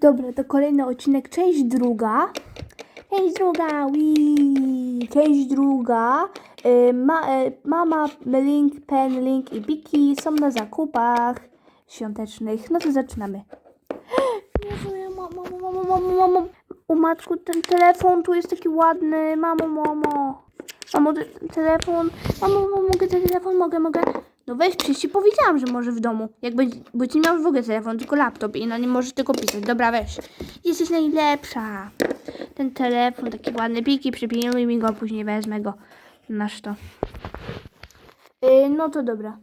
Dobra, to kolejny odcinek, część druga. Część druga, wii. Część druga. Y, ma, y, mama, Link, Pen, Link i Biki są na zakupach świątecznych. No to zaczynamy. Jezu, mamo, mamo, mamo, mamo. O matku, ten telefon tu jest taki ładny. Mamo, mamo. Mamo, telefon. Mamo, mamo, mogę ten telefon? Mogę, mogę. No weź, przecież ci powiedziałam, że możesz w domu. Jakby, bo ci miał w ogóle telefon, tylko laptop i no nie możesz tylko pisać. Dobra, weź. Jesteś najlepsza. Ten telefon, taki ładny, piki, przypilnuj mi go, później wezmę go. Masz to. Yy, no to dobra.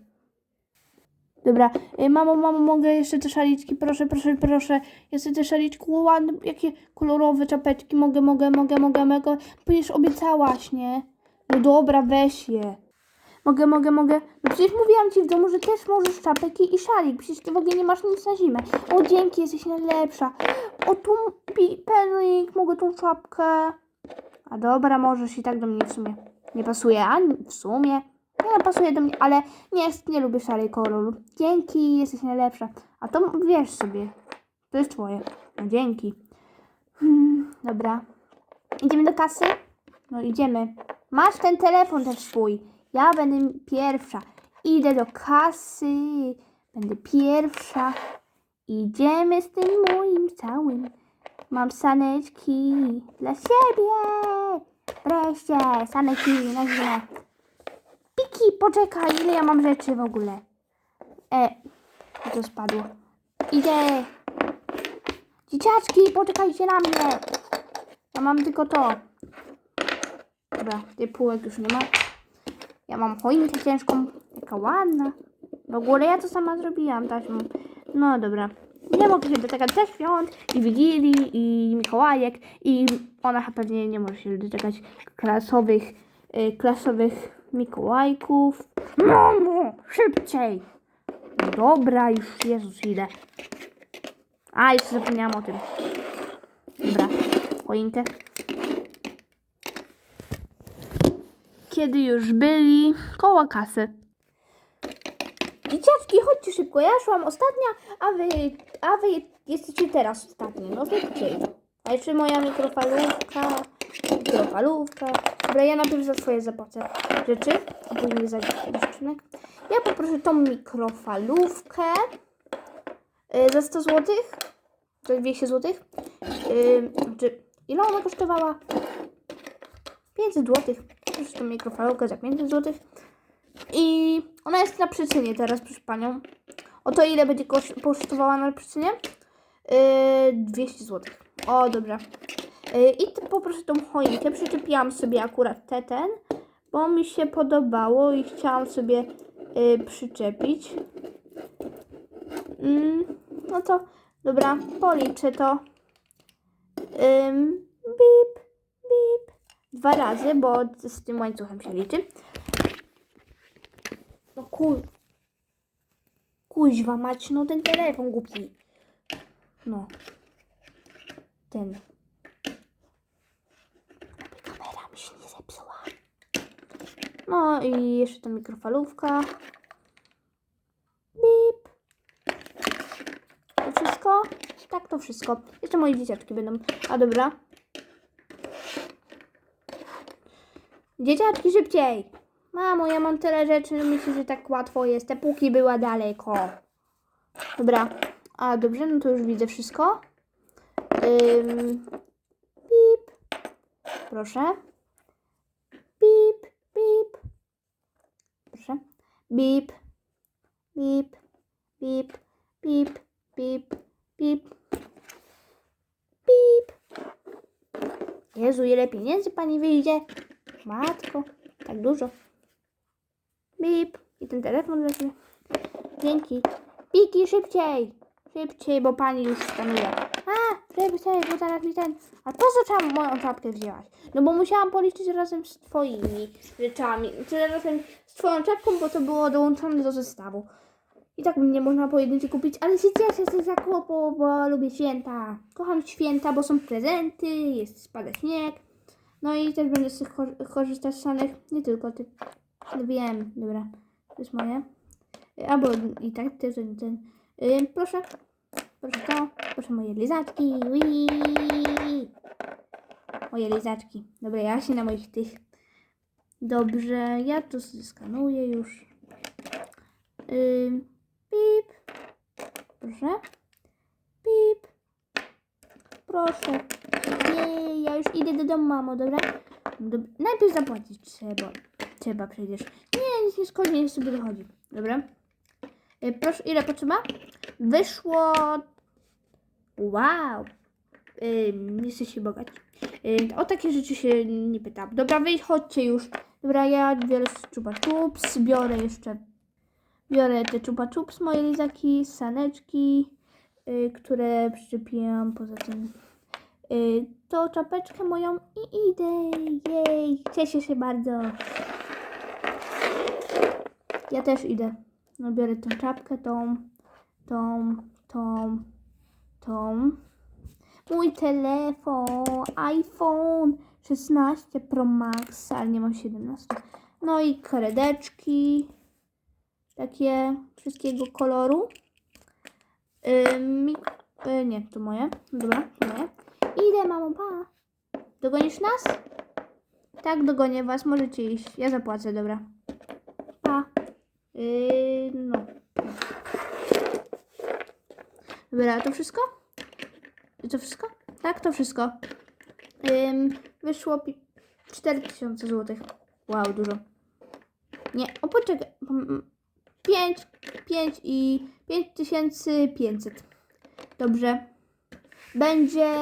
Dobra, yy, mamo, mamo, mogę jeszcze te szaliczki, proszę, proszę, proszę. Jeszcze te szaliczki, ładne, jakie kolorowe czapeczki, mogę, mogę, mogę, mogę, mogę. Obiecałaś, nie? No dobra, weź je. Mogę, mogę, mogę. No przecież mówiłam ci w domu, że też możesz czapek i szalik. Przecież ty w ogóle nie masz nic na zimę. O, dzięki, jesteś najlepsza. O, tu pelik, mogę tą czapkę. A dobra, możesz i tak do mnie w sumie. Nie pasuje, a w sumie. Nie pasuje do mnie, ale nie, nie lubię szarej koloru. Dzięki, jesteś najlepsza. A to wiesz sobie. To jest twoje. No dzięki. Hmm, dobra. Idziemy do kasy? No idziemy. Masz ten telefon też swój. Ja będę pierwsza. Idę do kasy. Będę pierwsza. Idziemy z tym moim całym. Mam saneczki dla siebie. Wreszcie, saneczki na zimę. Piki, poczekaj, ile ja mam rzeczy w ogóle. E, to spadło. Idę. Dzieciaczki, poczekajcie na mnie. Ja mam tylko to. Dobra, tej półek już nie ma. Ja mam choinkę ciężką, taka ładna. W ogóle ja to sama zrobiłam taśmą. No dobra. Nie mogę się doczekać ze świąt i Wigilii i Mikołajek i ona pewnie nie może się doczekać klasowych, y, klasowych Mikołajków. Mamo, szybciej! Dobra, już Jezus ile. A, jeszcze zapomniałam o tym. Dobra, choinkę. Kiedy już byli koło kasy. Dzieciaczki, chodźcie szybko, ja szłam ostatnia, a wy, a wy jesteście teraz ostatnie, no szybciej. A jeszcze moja mikrofalówka, mikrofalówka. Dobra, ja najpierw za swoje zapłacę rzeczy, a później za dziewczynek. Ja poproszę tą mikrofalówkę y, za 100 zł, za 200 zł. Yy, czy ile ona kosztowała? 500 zł. Proszę tą mikrofalówkę za 500 zł. I ona jest na przyczynie teraz, proszę panią. Oto ile będzie koszt- kosztowała na przyczynie? Yy, 200 zł. O, dobra. Yy, I poproszę tą choinkę. Przyczepiłam sobie akurat te, ten, bo mi się podobało i chciałam sobie yy, przyczepić. Mm, no to, dobra, policzę to. Bip dwa razy, bo z tym łańcuchem się liczy. No kur... Kuźwa mać, no ten telefon głupi. No. Ten. Kamera mi się nie zepsuła. No i jeszcze ta mikrofalówka. Bip. To wszystko? Tak, to wszystko. Jeszcze moje dzieciaczki będą. A dobra. Dzieciaczki szybciej! Mamo, ja mam tyle rzeczy, myślę, że tak łatwo jest. Te póki była daleko. Dobra. A dobrze, no to już widzę wszystko. Ym, pip. Proszę. Pip, pip. Proszę. Bip. Bip. Bip. Bip. Bip. Bip. Bip. Jezu, ile pieniędzy pani wyjdzie? Matko, tak dużo. Bip. I ten telefon weźmie. Dzięki. Piki, szybciej. Szybciej, bo pani już stanuje. A, szybciej, bo zaraz mi ten... A po co tam moją czapkę wzięłaś? No bo musiałam policzyć razem z twoimi rzeczami. Czy razem z twoją czapką, bo to było dołączone do zestawu. I tak bym nie można pojedynczy kupić, ale się cieszę z tych bo lubię święta. Kocham święta, bo są prezenty, jest spada śnieg. No i też będę z tych kor- korzystać z sanych, nie tylko ty. No wiem, dobra. To jest moje. Y, Albo i tak, też ten. ten. Yy, proszę. proszę to, proszę moje lizaczki. Wii. Moje lizaczki. Dobra, ja się na moich tych. Dobrze, ja to skanuję już. Ym, pip. Proszę. Pip. Proszę. Nie, ja już idę do domu, mamo, dobra? Dob- Najpierw zapłacić trzeba. Trzeba przecież. Nie, nic nie szkodzi, niech sobie dochodzi. Dobra? Y, Proszę, ile potrzeba? Wyszło... Wow. Y, nie jesteście bogaci. Y, o takie rzeczy się nie pytam. Dobra, wyjdź, chodźcie już. Dobra, ja biorę chupa chups, biorę jeszcze... Biorę te chupa chups, moje lizaki, saneczki, y, które przyczepiłam poza tym. Y, to czapeczkę moją i idę. Jej, cieszę się bardzo. Ja też idę. No biorę tą czapkę, tą, tą, tą, tą. Mój telefon, iPhone 16 Pro Max, ale nie mam 17. No i karedeczki, takie wszystkiego koloru. Yy, mi, yy, nie, to moje. Dobra, moje. Idę, mamo, pa. Dogonisz nas? Tak, dogonię was, możecie iść. Ja zapłacę, dobra. Pa. Yy, no. Dobra, to wszystko? To wszystko? Tak, to wszystko. Ym, wyszło pi- 4000 zł. Wow, dużo. Nie, o poczekaj. 5, 5 i 5500. Dobrze. Będzie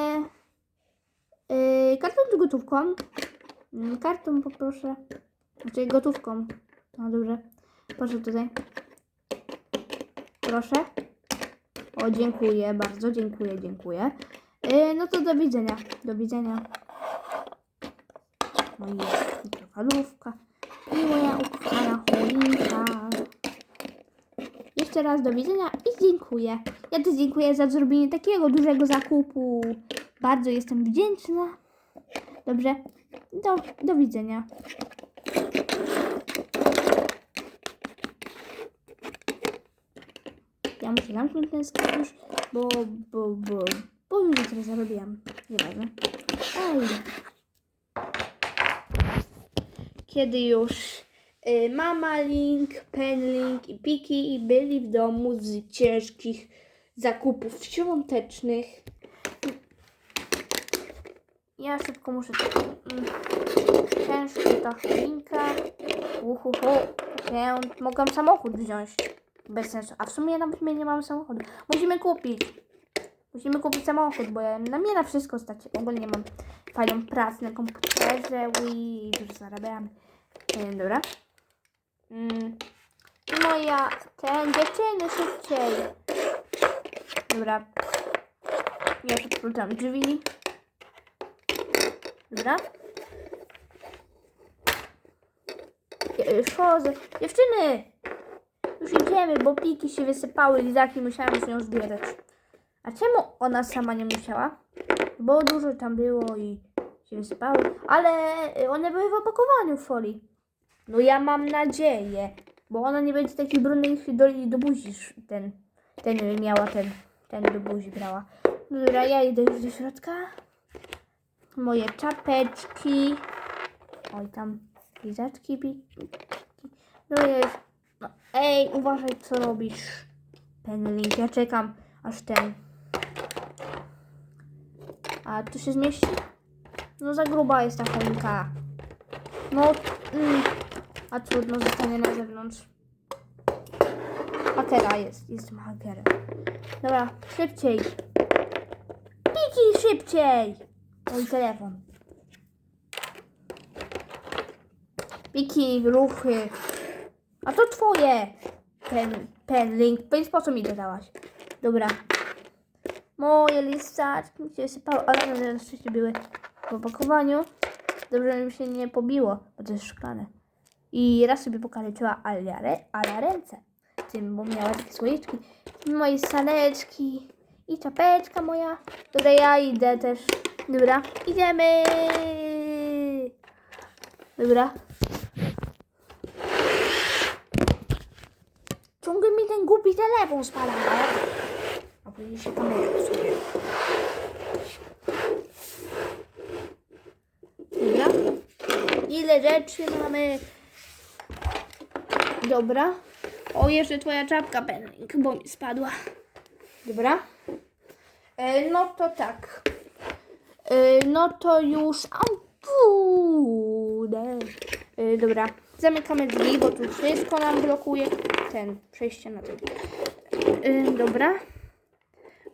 yy, kartą czy gotówką? Mm, Kartą poproszę. Znaczy gotówką. No dobrze. Proszę tutaj. Proszę. O, dziękuję bardzo, dziękuję, dziękuję. Yy, no to do widzenia. Do widzenia. No i. I moja ukochana choinka. Jeszcze raz do widzenia i dziękuję. Ja też dziękuję za zrobienie takiego dużego zakupu. Bardzo jestem wdzięczna. Dobrze. Do, do widzenia. Ja muszę zamknąć ten sklep już, bo, bo, bo, bo już tyle zarobiłam. Nieważne. Kiedy już y, mama Link, Pen Link i Piki byli w domu z ciężkich zakupów świątecznych. Ja szybko muszę mm, ciężko ta choinka. Uhuhu. Ja mogłam samochód wziąć. Bez sensu. A w sumie nawet my nie mamy samochodu. Musimy kupić. Musimy kupić samochód, bo ja, na mnie na wszystko stać. Ogólnie mam fajną pracę na komputerze. i dużo zarabiamy. E, dobra. Mm. Moja, ten dziewczyny szybciej. Dobra. Ja odkładam drzwi. Dobra. Ja już chodzę. Dziewczyny! Już idziemy, bo pliki się wysypały, lizaki musiałam z nią zbierać. A czemu ona sama nie musiała? Bo dużo tam było i się wysypały. Ale y, one były w opakowaniu w folii. No ja mam nadzieję, bo ona nie będzie taki brudny jeśli do, do buzi ten, ten miała ten, ten do buzi brała. Dobra, ja idę już do środka. Moje czapeczki. Oj, tam lizaczki. No już no, ej, uważaj co robisz. Penlink, ja czekam aż ten. A tu się zmieści? No za gruba jest ta choinka. No, mm, a trudno zostanie na zewnątrz. Hakera jest, jestem hakerem. Dobra, szybciej. Piki, szybciej! Mój telefon. Piki, ruchy. A to twoje! Pen, pen link. Więc po co mi to dałaś? Dobra. Moje listaczki mi się sypały, ale one na szczęście były w opakowaniu. Dobrze mi się nie pobiło, bo to jest szklane. I raz sobie pokaleczyła Alia, re, Ala ręce. Tym, bo miała takie słoiczki. Moje saneczki. I czapeczka moja. Dobra, ja idę też. Dobra, idziemy. Dobra. Ciągle mi ten głupi telefon spada. A wyjdzie się kamerę sobie. Dobra. Ile rzeczy mamy? Dobra. O, jeszcze twoja czapka, Penning, bo mi spadła. Dobra. E, no to tak. E, no to już. Kurde. E, dobra. Zamykamy drzwi, bo tu wszystko nam blokuje. Ten, przejście na ten. E, dobra.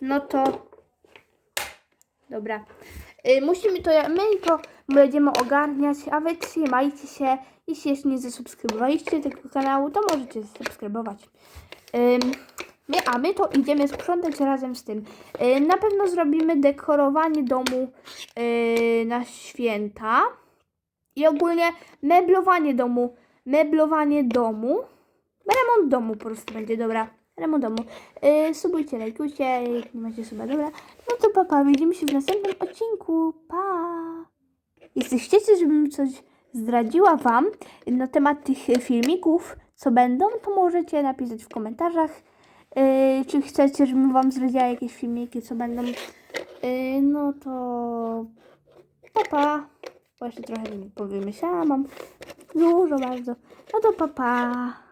No to. Dobra. Y, musimy to, my to będziemy ogarniać, a wy trzymajcie się. Jeśli jeszcze nie zasubskrybowaliście tego kanału, to możecie zasubskrybować. Ym, my, a my to idziemy sprzątać razem z tym. Y, na pewno zrobimy dekorowanie domu y, na święta. I ogólnie meblowanie domu. Meblowanie domu. Remont domu po prostu będzie, dobra. Remont domu. Yy, subujcie, lajkujcie, jak nie macie suba, dobra. No to papa, widzimy się w następnym odcinku. Pa! Jeśli chcecie, żebym coś zdradziła Wam na temat tych filmików, co będą, to możecie napisać w komentarzach. Yy, czy chcecie, żebym Wam zdradziła jakieś filmiki, co będą. Yy, no to papa. Pa. Bo jeszcze trochę powymyślałam, dużo bardzo. No to papa. Pa.